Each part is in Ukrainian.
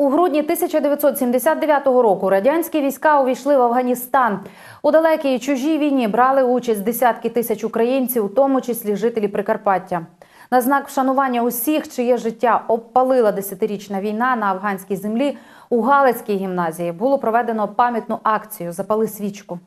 У грудні 1979 року радянські війська увійшли в Афганістан. У далекій чужій війні брали участь десятки тисяч українців, у тому числі жителі Прикарпаття. На знак вшанування усіх, чиє життя обпалила десятирічна війна на афганській землі, у Галицькій гімназії було проведено пам'ятну акцію Запали свічку.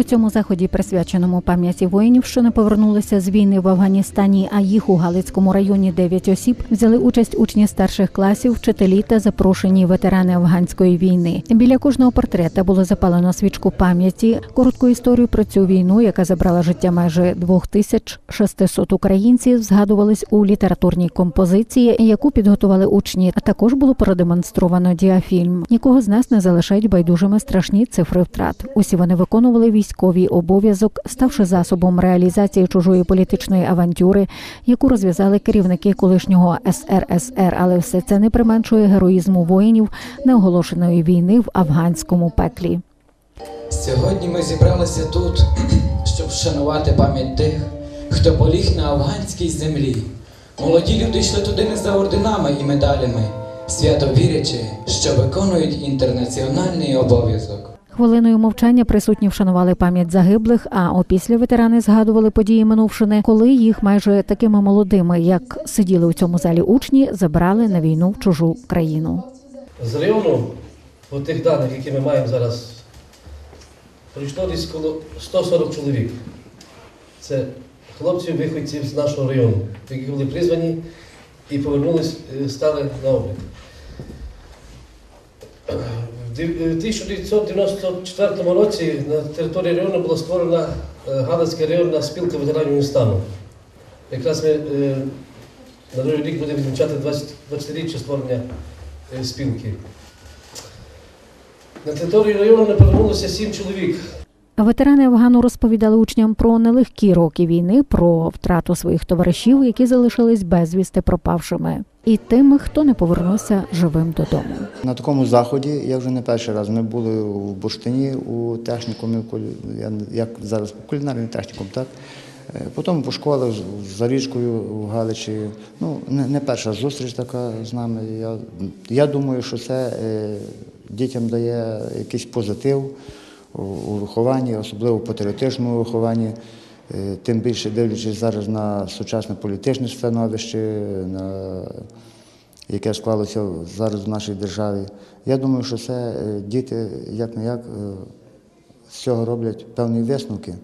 У цьому заході, присвяченому пам'яті воїнів, що не повернулися з війни в Афганістані, а їх у Галицькому районі 9 осіб, взяли участь учні старших класів, вчителі та запрошені ветерани афганської війни. Біля кожного портрета було запалено свічку пам'яті, коротку історію про цю війну, яка забрала життя майже 2600 українців, згадувались у літературній композиції, яку підготували учні. А також було продемонстровано діафільм. Нікого з нас не залишають байдужими страшні цифри втрат. Усі вони виконували військовий обов'язок, ставши засобом реалізації чужої політичної авантюри, яку розв'язали керівники колишнього СРСР. Але все це не применшує героїзму воїнів неоголошеної війни в афганському пеклі. Сьогодні ми зібралися тут, щоб вшанувати пам'ять тих, хто поліг на афганській землі. Молоді люди йшли туди не за орденами і медалями, свято вірячи, що виконують інтернаціональний обов'язок. Хвилиною мовчання присутні вшанували пам'ять загиблих. А опісля ветерани згадували події минувшини, коли їх майже такими молодими, як сиділи у цьому залі учні, забрали на війну в чужу країну. З району, по тих даних, які ми маємо зараз, прийшло десь коло 140 чоловік. Це хлопців, виходців з нашого району, які були призвані і повернулись, е, стали на облік. В е, 1994 році на території району була створена е, Галицька районна спілка ветеранів містану. Якраз ми е, на другий рік будемо відмічати 20 20-річчя створення е, спілки. На території району не повернулося сім чоловік. Ветерани Афгану розповідали учням про нелегкі роки війни, про втрату своїх товаришів, які залишились безвісти пропавшими, і тими, хто не повернувся живим додому. На такому заході я вже не перший раз. Ми були у Бурштині у технікумі, в як зараз кулінарний технікум, так? Е, Потім по школах за річкою у Галичі. Ну, не, не перша зустріч така з нами. Я, я думаю, що це е, дітям дає якийсь позитив у, вихованні, особливо в патріотичному вихованні. Е, Тим більше дивлячись зараз на сучасне політичне становище, на яке склалося зараз в нашій державі. Я думаю, що це е, діти як не як з цього роблять певні висновки.